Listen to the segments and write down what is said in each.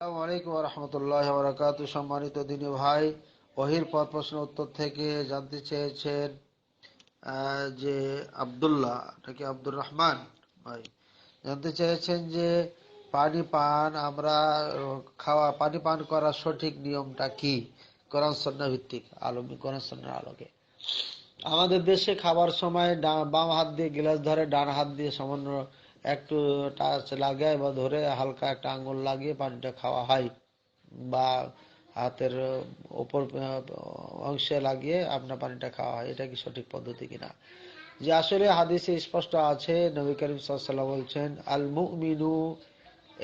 আসসালামু আলাইকুম সম্মানিত দিনী ভাই ওহির পর প্রশ্ন উত্তর থেকে জানতে চেয়েছেন যে নাকি আব্দুর রহমান? ভাই, জানতে চেয়েছেন যে পানি পান আমরা, খাওয়া, পানি পান করার সঠিক নিয়মটা কি? কোরআন সন্না ভিত্তিক আলমী কোরআন সন্ন্যার আলোকে। আমাদের দেশে খাবার সময় বাম হাত দিয়ে গিলাস ধরে, ডান হাত দিয়ে সামান্য একটু টাচ লাগায় বা ধরে হালকা একটা আঙ্গুল লাগিয়ে পানিটা খাওয়া হয় বা হাতের ওপর অংশে লাগিয়ে আপনার পানিটা খাওয়া হয়। এটা কি সঠিক পদ্ধতি কিনা? যে আসলে হাদিসে স্পষ্ট আছে, নবী করিম সাল্লাল্লাহু বলছেন আল মুমিনু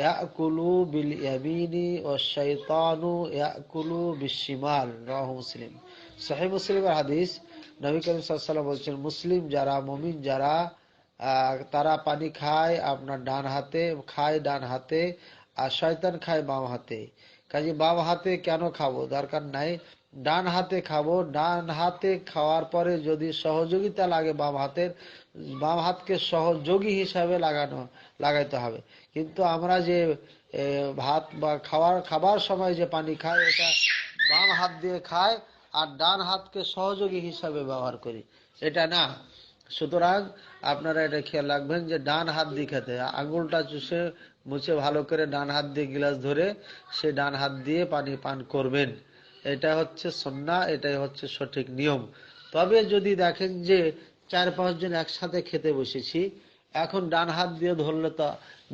ইয়াকুলু বিল ইয়ামিনি ওয়াশ শাইতানু ইয়াকুলু বিশিমাল রাহু মুসলিম। সহিহ মুসলিমের হাদিস, নবী করিম সাল্লাল্লাহু বলছেন, মুসলিম যারা, মুমিন যারা তারা পানি খায় আপনার ডান হাতে, খায় ডান হাতে, আর শয়তান খায় বাম হাতে। কাজে বাম হাতে কেন খাব? দরকার নাই। ডান হাতে খাব। ডান হাতে খাওয়ার পরে যদি সহযোগিতা লাগে বাম হাতের, বাম হাতকে সহযোগী হিসাবে লাগানো, লাগাইতে হবে। কিন্তু আমরা যে ভাত বা খাওয়ার, খাবার সময় যে পানি খাই, এটা বাম হাত দিয়ে খায় আর ডান হাতকে সহযোগী হিসাবে ব্যবহার করি। এটা না। সুতরাং আপনারা এটা খেয়াল রাখবেন যে ডান হাত দিয়ে খেতে আঙুলটা চুষে মুছে ভালো করে ডান হাত দিয়ে গিলাস ধরে সে ডান হাত দিয়ে পানি পান করবেন। এটা হচ্ছে সন্না, এটাই হচ্ছে সঠিক নিয়ম। তবে যদি দেখেন যে চার পাঁচজন একসাথে খেতে বসেছি, এখন ডান হাত দিয়ে ধরলে তো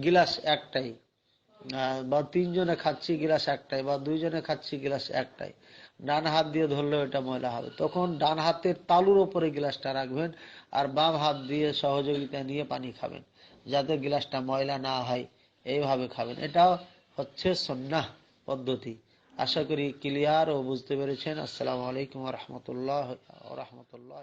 গিলাস একটাই। বা তিনজনে খাচ্ছি গিলাস একটাই, বা দুইজনে খাচ্ছি গিলাস একটাই। ডান হাত দিয়ে ধরলেও এটা ময়লা হবে। তখন ডান হাতের তালুর ওপরে গিলাসটা রাখবেন আর বাম হাত দিয়ে সহযোগিতা নিয়ে পানি খাবেন, যাতে গিলাসটা ময়লা না হয়। এইভাবে খাবেন। এটাও হচ্ছে সন্ন্যাহ পদ্ধতি। আশা করি ক্লিয়ার ও বুঝতে পেরেছেন। আসসালামু আলাইকুম রহমতুল্লাহ রহমতুল্লাহ